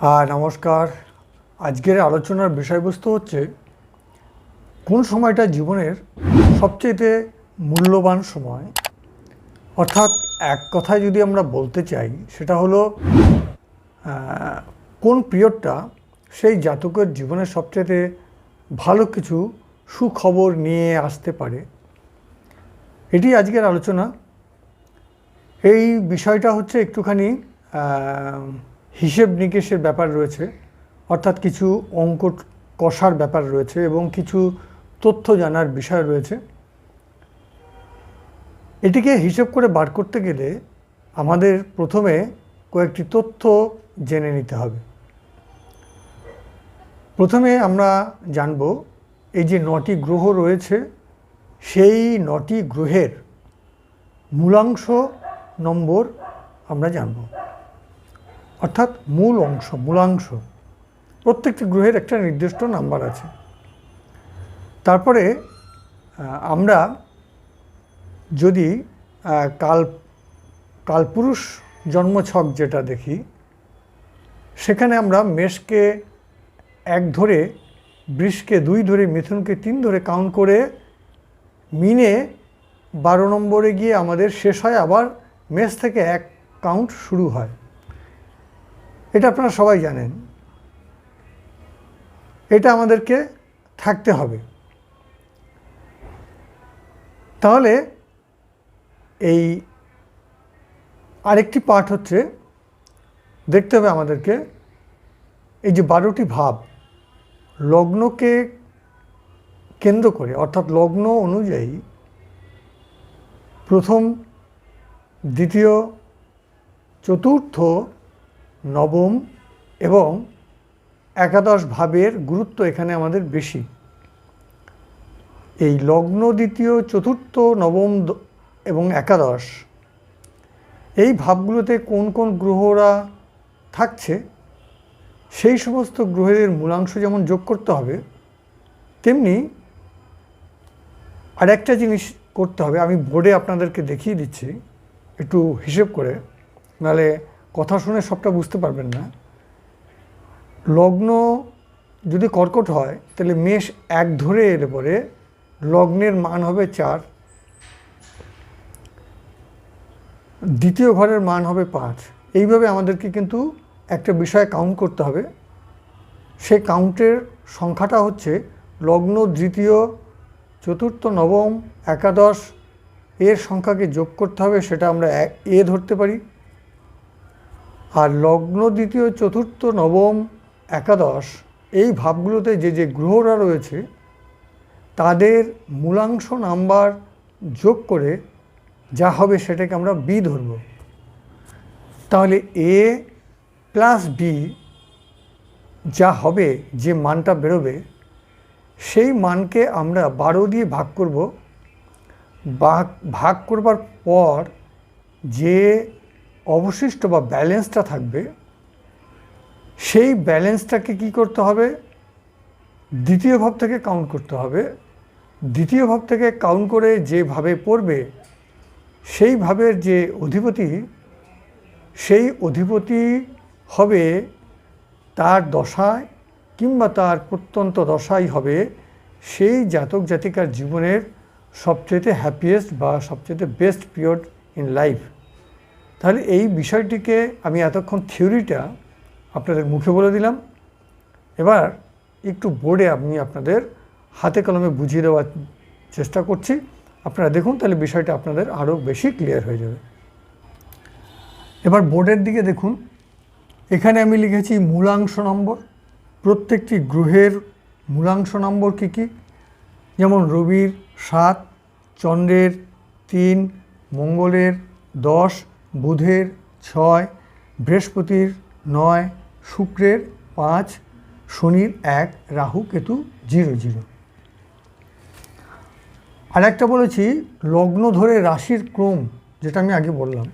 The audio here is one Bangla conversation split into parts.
আর নমস্কার। আজকের আলোচনার বিষয়বস্তু হচ্ছে, কোন সময়টা জীবনের সবচেয়ে মূল্যবান সময়? অর্থাৎ এক কথায় যদি আমরা বলতে চাই, সেটা হলো কোন পিরিয়ডটা সেই জাতকের জীবনের সবচেয়ে ভালো কিছু সুখবর নিয়ে আসতে পারে? এটি আজকের আলোচনা। এই বিষয়টা হচ্ছে একটুখানি হিসেব নিকেশের ব্যাপার রয়েছে, অর্থাৎ কিছু অঙ্ক কষার ব্যাপার রয়েছে এবং কিছু তথ্য জানার বিষয় রয়েছে। এটিকে হিসেব করে বার করতে গেলে আমাদের প্রথমে কয়েকটি তথ্য জেনে নিতে হবে। প্রথমে আমরা জানব, এই যে নটি গ্রহ রয়েছে, সেই নটি গ্রহের মূলাংশ নম্বর আমরা জানব। অর্থাৎ মূল অংশ, মূলাংশ। প্রত্যেকটি গ্রহের একটা নির্দিষ্ট নাম্বার আছে। তারপরে আমরা যদি কাল, কালপুরুষ জন্মছক যেটা দেখি, সেখানে আমরা মেষকে এক ধরে, বৃষকে দুই ধরে, মিথুনকে তিন ধরে কাউন্ট করে মিনে বারো নম্বরে গিয়ে আমাদের শেষ হয়, আবার মেষ থেকে এক কাউন্ট শুরু হয়। এটা আপনারা সবাই জানেন। এটা আমাদেরকে থাকতে হবে। তাহলে এই আরেকটি পার্ট হচ্ছে, দেখতে হবে আমাদেরকে, এই যে বারোটি ভাব, লগ্নকে কেন্দ্র করে, অর্থাৎ লগ্ন অনুযায়ী প্রথম, দ্বিতীয়, চতুর্থ নবম এবং একাদশ ভাবের গুরুত্ব এখানে আমাদের বেশি। এই লগ্ন দ্বিতীয়, চতুর্থ, নবম এবং একাদশ, এই ভাবগুলোতে কোন কোন গ্রহরা থাকছে, সেই সমস্ত গ্রহের মূলাংশ যেমন যোগ করতে হবে, তেমনি আর একটা জিনিস করতে হবে। আমি বোর্ডে আপনাদেরকে দেখিয়ে দিচ্ছি, একটু হিসেব করে, নাহলে কথা শুনে সবটা বুঝতে পারবেন না। লগ্ন যদি কর্কট হয়, তাহলে মেষ এক ধরে এলে পরে লগ্নের মান হবে চার। দ্বিতীয় ঘরের মান হবে পাঁচ। এইভাবে আমাদেরকে কিন্তু একটা বিষয় কাউন্ট করতে হবে। সেই কাউন্টের সংখ্যাটা হচ্ছে লগ্ন দ্বিতীয়, চতুর্থ, নবম, একাদশ, এর সংখ্যাকে যোগ করতে হবে, সেটা আমরা এ ধরতে পারি। আর লগ্ন দ্বিতীয় চতুর্থ নবম একাদশ, এই ভাবগুলোতে যে যে গ্রহরা রয়েছে, তাদের মূলাংশ নাম্বার যোগ করে যা হবে সেটাকে আমরা বি ধরব। তাহলে এ প্লাস বি যা হবে, যে মানটা বেরোবে, সেই মানকে আমরা বারো দিয়ে ভাগ করব। ভাগ ভাগ করবার পর যে অবশিষ্ট বা ব্যালেন্সটা থাকবে, সেই ব্যালেন্সটাকে কি করতে হবে? দ্বিতীয় ভাব থেকে কাউন্ট করতে হবে। দ্বিতীয় ভাব থেকে কাউন্ট করে যেভাবে পড়বে, সেই ভাবের যে অধিপতি, সেই অধিপতি হবে তার দশায় কিংবা তার প্রত্যন্ত দশাই হবে সেই জাতক জাতিকার জীবনের সবচেয়ে হ্যাপিয়েস্ট বা সবচেয়ে বেস্ট পিরিয়ড ইন লাইফ তাহলে এই বিষয়টিকে আমি এতক্ষণ থিওরিটা আপনাদের মুখে বলে দিলাম। এবার একটু বোর্ডে আমি আপনাদের হাতে কলমে বুঝিয়ে দেওয়ার চেষ্টা করছি। আপনারা দেখুন তাহলে বিষয়টা আপনাদের আরও বেশি ক্লিয়ার হয়ে যাবে। এবার বোর্ডের দিকে দেখুন। এখানে আমি লিখেছি মূলাংশ নম্বর। প্রত্যেকটি গ্রহের মূলাংশ নম্বর কী কী? যেমন রবির সাত, চন্দ্রের তিন, মঙ্গলের দশ বুধের ছয়, বৃহস্পতির নয়, শুক্রের পাঁচ, শনির এক, রাহু কেতু জিরো জিরো। আর একটা বলেছি, লগ্ন ধরে রাশির ক্রম, যেটা আমি আগে বললাম।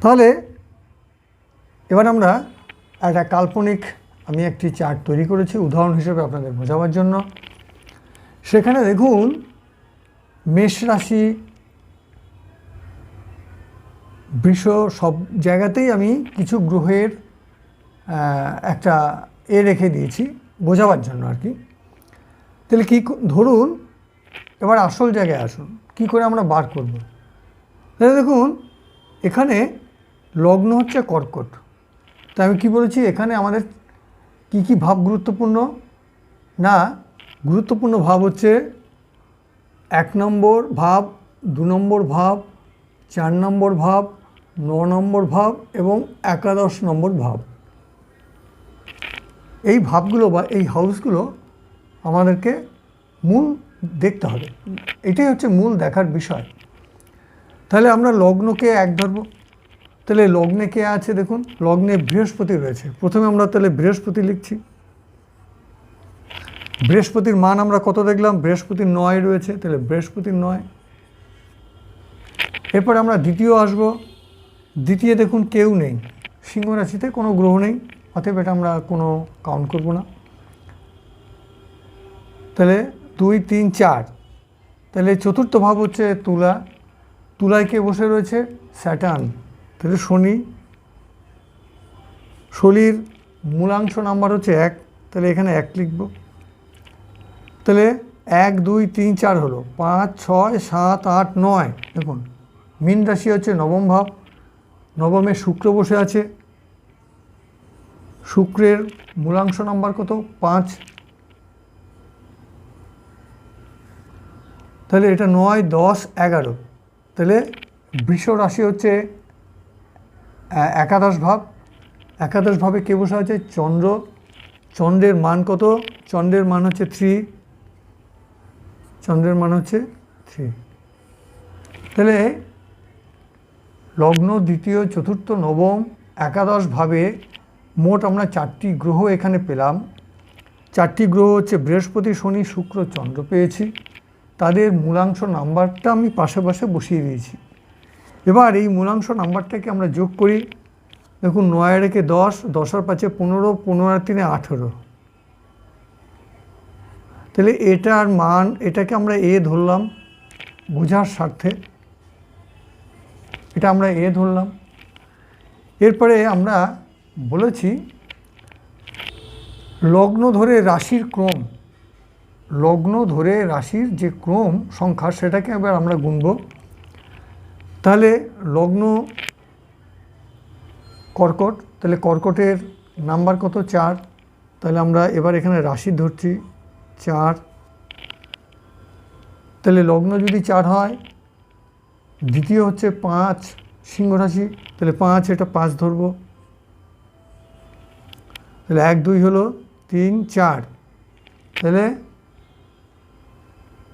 তাহলে এবার আমরা একটা কাল্পনিক আমি একটি চার্ট তৈরি করেছি, উদাহরণ হিসেবে আপনাদের বোঝাবার জন্য। সেখানে দেখুন, মেষ রাশি বৃষ সব জায়গাতেই আমি কিছু গ্রহের একটা এ রেখে দিয়েছি বোঝাবার জন্য আর কি। তাহলে কী ধরুন, এবার আসল জায়গায় আসুন, কি করে আমরা বার করব? তাহলে দেখুন, এখানে লগ্ন হচ্ছে কর্কট। তা আমি কি বলেছি, এখানে আমাদের কি কি ভাব গুরুত্বপূর্ণ? না, গুরুত্বপূর্ণ ভাব হচ্ছে এক নম্বর ভাব, দু নম্বর ভাব, চার নম্বর ভাব ন নম্বর ভাব এবং একাদশ নম্বর ভাব। এই ভাবগুলো বা এই হাউসগুলো আমাদেরকে মূল দেখতে হবে। এটাই হচ্ছে মূল দেখার বিষয়। তাহলে আমরা লগ্নকে এক ধরব। তাহলে লগ্নে কে আছে দেখুন? লগ্নে বৃহস্পতি রয়েছে। প্রথমে আমরা তাহলে বৃহস্পতি লিখছি। বৃহস্পতির মান আমরা কত দেখলাম? বৃহস্পতির নয় রয়েছে। তাহলে বৃহস্পতির নয়। এরপর আমরা দ্বিতীয় আসব। দ্বিতীয় দেখুন কেউ নেই। সিংহ রাশিতে কোনো গ্রহ নেই। অতএব এটা আমরা কোনো কাউন্ট করব না। তাহলে দুই, তিন, চার। তাহলে চতুর্থ ভাব হচ্ছে তুলা। তুলায় কে বসে রয়েছে? স্যাটার্ন তাহলে শনি। শনির মূলাংশ নাম্বার হচ্ছে এক। তাহলে এখানে এক লিখব। তাহলে এক, দুই, তিন, চার হলো। পাঁচ, ছয়, সাত, আট, নয়। দেখুন, মীন রাশি হচ্ছে নবম ভাব। নবমে শুক্র বসে আছে। শুক্রের মূলাংশ নাম্বার কত? পাঁচ। তাহলে এটা নয়, দশ, এগারো। তাহলে বৃষ রাশি হচ্ছে একাদশ ভাব। একাদশ ভাবে কে বসে আছে? চন্দ্র। চন্দ্রের মান কত? চন্দ্রের মান হচ্ছে থ্রি। চন্দ্রের মান হচ্ছে থ্রি। তাহলে লগ্ন, দ্বিতীয়, চতুর্থ, নবম, একাদশ ভাবে মোট আমরা চারটি গ্রহ এখানে পেলাম। চারটি গ্রহ হচ্ছে বৃহস্পতি, শনি, শুক্র, চন্দ্র পেয়েছি। তাদের মূলাংশ নাম্বারটা আমি পাশে পাশে বসিয়ে দিয়েছি। এবার এই মূলাংশ নাম্বারটাকে আমরা যোগ করি। দেখুন, নয় রেখে দশ দশের পাঁচে পনেরো পনেরো তিনে আঠেরো। তাহলে এটার মান, এটাকে আমরা এ ধরলাম বোঝার স্বার্থে। এটা আমরা এ ধরলাম। এরপরে আমরা বলেছি, লগ্ন ধরে রাশির ক্রম, লগ্ন ধরে রাশির যে ক্রম সংখ্যা সেটাকে এবার আমরা গুনব। তাহলে লগ্ন কর্কট, তাহলে কর্কটের নাম্বার কত? চার। তাহলে আমরা এবার এখানে রাশি ধরছি, চার। তাহলে লগ্ন যদি চার হয় দ্বিতীয় হচ্ছে পাঁচ সিংহ রাশি, তাহলে পাঁচ এটা পাঁচ ধরবো। তাহলে এক, দুই হলো তিন, চার। তাহলে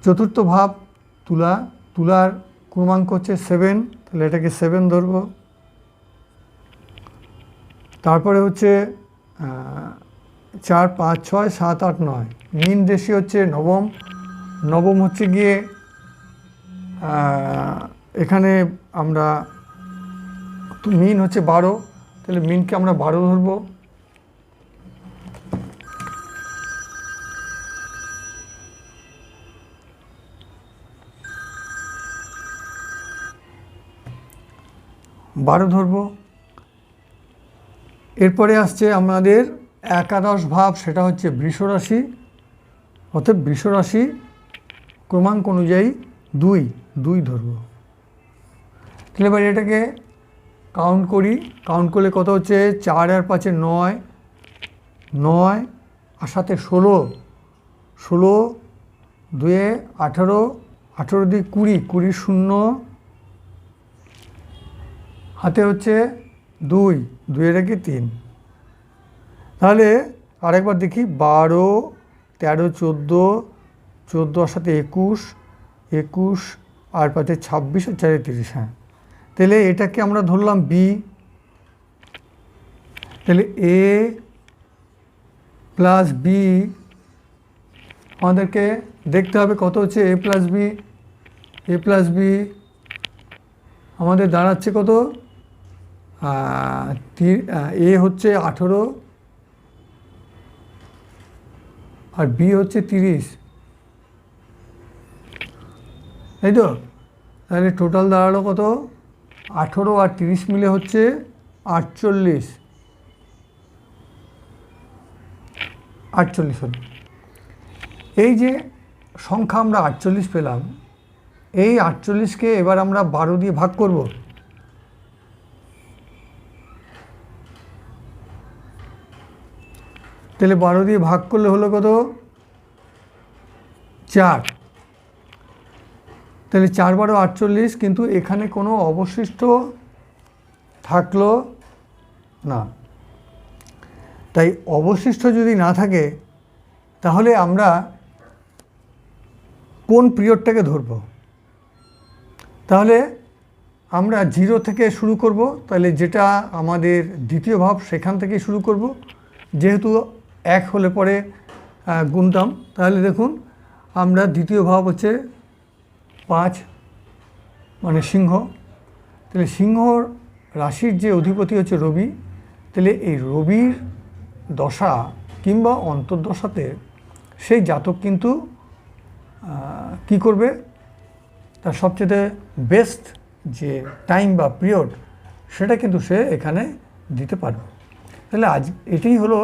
চতুর্থ ভাব তুলা, তুলার ক্রমাঙ্ক হচ্ছে সেভেন তাহলে এটাকে সেভেন ধরবো। তারপরে হচ্ছে চার, পাঁচ, ছয়, সাত, আট, নয়। মিন রেশি হচ্ছে নবম। নবম হচ্ছে গিয়ে এখানে আমরা মিন হচ্ছে বারো, তাহলে মিনকে আমরা বারো ধরবো। বারো ধরবো। এরপরে আসছে আমাদের একাদশ ভাব, সেটা হচ্ছে বৃষ রাশি। অর্থাৎ বৃষ রাশি ক্রমাঙ্ক অনুযায়ী দুই দুই ধরবো। তাহলে এবার এটাকে কাউন্ট করি। কাউন্ট করলে কত হচ্ছে? চার আর পাঁচে নয়। নয় আর সাথে ষোলো। ষোলো, দুয়ে আঠারো। আঠারো দিয়ে কুড়ি। কুড়ি শূন্য। হাতে হচ্ছে দুই। দুই রেখে তিন। তাহলে আরেকবার দেখি। বারো, তেরো, চোদ্দ চোদ্দ আর সাথে একুশ। একুশ আর পাঁচে ছাব্বিশ আর চারে তিরিশ হ্যাঁ। তাহলে এটাকে আমরা ধরলাম বি তাহলে এ প্লাস বি আমাদেরকে দেখতে হবে কত হচ্ছে A plus B A plus B আমাদের দাঁড়াচ্ছে কত? এ হচ্ছে আঠেরো আর বি হচ্ছে তিরিশ। তাই তো? তাহলে টোটাল দাঁড়াল কত? আঠেরো আর তিরিশ মিলে হচ্ছে আটচল্লিশ। আটচল্লিশ এই যে সংখ্যা আমরা আটচল্লিশ পেলাম, এই আটচল্লিশকে এবার আমরা বারো দিয়ে ভাগ করব। তাহলে বারো দিয়ে ভাগ করলে হলো কত? চার। তাহলে চার বারো আটচল্লিশ কিন্তু এখানে কোনো অবশিষ্ট থাকল না। তাই অবশিষ্ট যদি না থাকে, তাহলে আমরা কোন পিরিয়ডটাকে ধরব? তাহলে আমরা জিরো থেকে শুরু করব, তাহলে যেটা আমাদের দ্বিতীয় ভাব সেখান থেকে শুরু করব। যেহেতু এক হলে পরে গুনতাম, তাহলে দেখুন, আমরা দ্বিতীয় ভাব হচ্ছে পাঁচ মানে সিংহ। তাহলে সিংহ রাশির যে অধিপতি হচ্ছে রবি, তাহলে এই রবির দশা কিংবা অন্তর্দশাতে সেই জাতক কিন্তু কি করবে? তার সবচেয়ে বেস্ট যে টাইম বা পিরিয়ড সেটা কিন্তু সে এখানে দিতে পারবে। তাহলে আজ এটাই হলো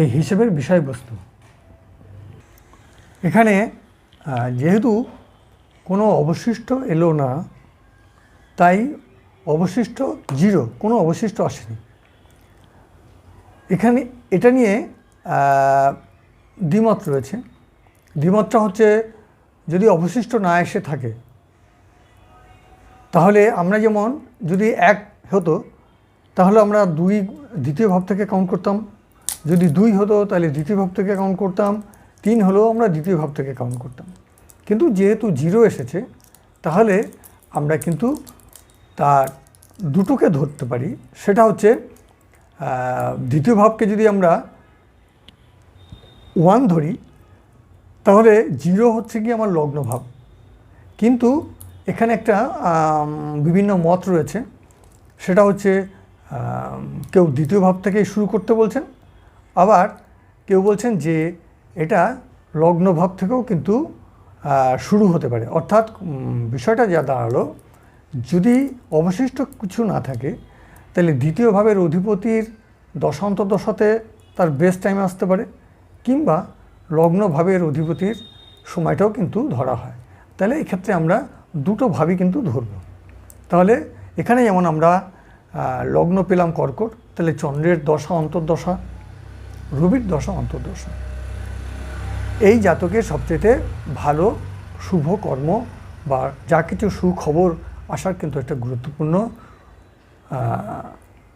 এই হিসেবের বিষয়বস্তু। এখানে যেহেতু কোনো অবশিষ্ট এলো না, তাই অবশিষ্ট জিরো, কোনো অবশিষ্ট আসেনি। এখানে এটা নিয়ে দ্বিমত রয়েছে। দ্বিমতটা হচ্ছে, যদি অবশিষ্ট না এসে থাকে, তাহলে আমরা যেমন যদি এক হতো, তাহলে আমরা দুই দ্বিতীয় ভাব থেকে কাউন্ট করতাম। যদি দুই হতো, তাহলে দ্বিতীয় ভাব থেকে কাউন্ট করতাম। তিন হলেও আমরা দ্বিতীয় ভাব থেকে কাউন্ট করতাম। কিন্তু যেহেতু জিরো এসেছে, তাহলে আমরা কিন্তু তার দুটোকে ধরতে পারি। সেটা হচ্ছে দ্বিতীয় ভাবকে যদি আমরা ওয়ান ধরি, তাহলে জিরো হচ্ছে কি আমার লগ্ন ভাব। কিন্তু এখানে একটা বিভিন্ন মত রয়েছে। সেটা হচ্ছে কেউ দ্বিতীয় ভাব থেকেই শুরু করতে বলছেন, আবার কেউ বলছেন যে এটা লগ্ন ভাব থেকেও কিন্তু শুরু হতে পারে। অর্থাৎ বিষয়টা যা দাঁড়াল, যদি অবশিষ্ট কিছু না থাকে, তাহলে দ্বিতীয় ভাবের অধিপতির দশান্ত দশাতে তার বেস্ট টাইমে আসতে পারে, কিংবা লগ্ন ভাবের অধিপতির সময়টাও কিন্তু ধরা হয়। তাহলে এক্ষেত্রে আমরা দুটো ভাবই কিন্তু ধরব। তাহলে এখানে যেমন আমরা লগ্ন পেলাম কর্কট, তাহলে চন্দ্রের দশা, অন্তর্দশা, রবির দশা, অন্তর্দশা। এই জাতকের সবচেয়ে ভালো শুভ কর্ম বা যা কিছু সুখবর আসার কিন্তু একটা গুরুত্বপূর্ণ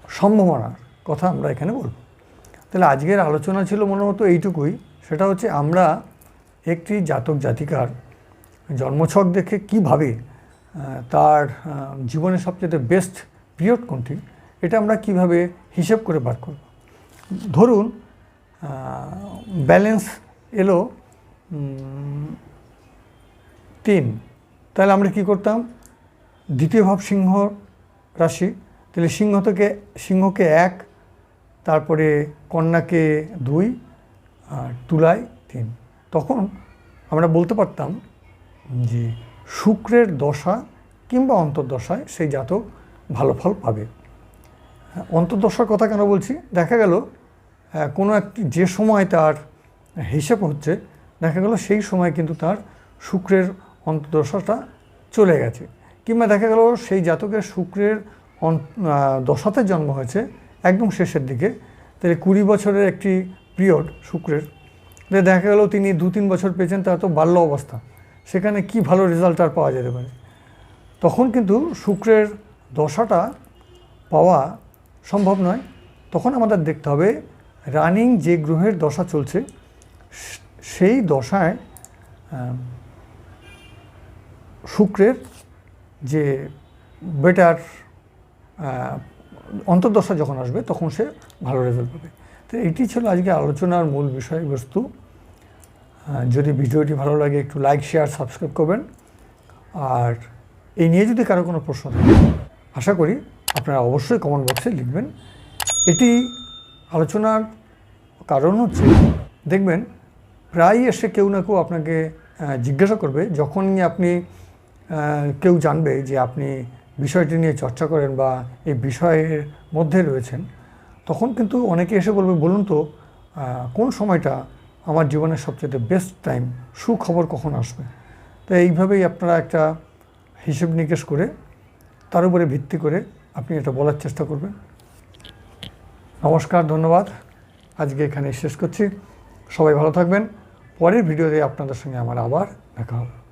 সম্ভাবনার কথা আমরা এখানে বলব। তাহলে আজকের আলোচনা ছিল মনে হতো এইটুকুই। সেটা হচ্ছে আমরা একটি জাতক জাতিকার জন্মছক দেখে কীভাবে তার জীবনের সবচেয়ে বেস্ট পিরিয়ড কোনটি, এটা আমরা কীভাবে হিসেব করে বার করব। ধরুন ব্যালেন্স এলো তিন। তাহলে আমরা কি করতাম? দ্বিতীয় ভাব সিংহ রাশি। তাহলে সিংহ থেকে, সিংহকে এক, তারপরে কন্যাকে দুই, আর তুলায় তিন। তখন আমরা বলতে পারতাম যে শুক্রের দশা কিংবা অন্তর্দশায় সেই জাতক ভালো ফল পাবে। অন্তর্দশার কথা কেন বলছি? দেখা গেল কোনো একটি যে সময় তার হিসেব হচ্ছে, দেখা গেল সেই সময় কিন্তু তার শুক্রের অন্তর্দশাটা চলে গেছে। কিংবা দেখা গেল সেই জাতকের শুক্রের দশাতে জন্ম হয়েছে একদম শেষের দিকে। তাহলে কুড়ি বছরের একটি পিরিয়ড শুক্রের। দেখা গেল তিনি দু তিন বছর পেয়েছেন, তার তো বাল্য অবস্থা। সেখানে কি ভালো রেজাল্ট আর পাওয়া যেতে পারে? তখন কিন্তু শুক্রের দশাটা পাওয়া সম্ভব নয়। তখন আমাদের দেখতে হবে, রানিং যে গ্রহের দশা চলছে সেই দশায় শুক্রের যে বেটার অন্তর্দশা যখন আসবে, তখন সে ভালো রেজাল্ট পাবে। তো এটি ছিল আজকে আলোচনার মূল বিষয়বস্তু। যদি ভিডিওটি ভালো লাগে, একটু লাইক শেয়ার সাবস্ক্রাইব করবেন। আর এই নিয়ে যদি কারও কোনো প্রশ্ন থাকে, আশা করি আপনারা অবশ্যই কমেন্ট বক্সে লিখবেন। এটি আলোচনার কারণ হচ্ছে, দেখবেন প্রায়ই এসে কেউ না কেউ আপনাকে জিজ্ঞাসা করবে যখনই আপনি কেউ জানবে যে আপনি বিষয়টি নিয়ে চর্চা করেন বা এই বিষয়ের মধ্যে রয়েছেন, তখন কিন্তু অনেকে এসে বলবে, বলুন তো কোন সময়টা আমার জীবনের সবচেয়ে বেস্ট টাইম সুখবর কখন আসবে? তো এইভাবেই আপনারা একটা হিসেব নিকেশ করে, তার উপরে ভিত্তি করে আপনি এটা বলার চেষ্টা করবেন। নমস্কার, ধন্যবাদ। আজকে এখানে শেষ করছি। সবাই ভালো থাকবেন। পরের ভিডিওতে আপনাদের সঙ্গে আমার আবার দেখা হবে।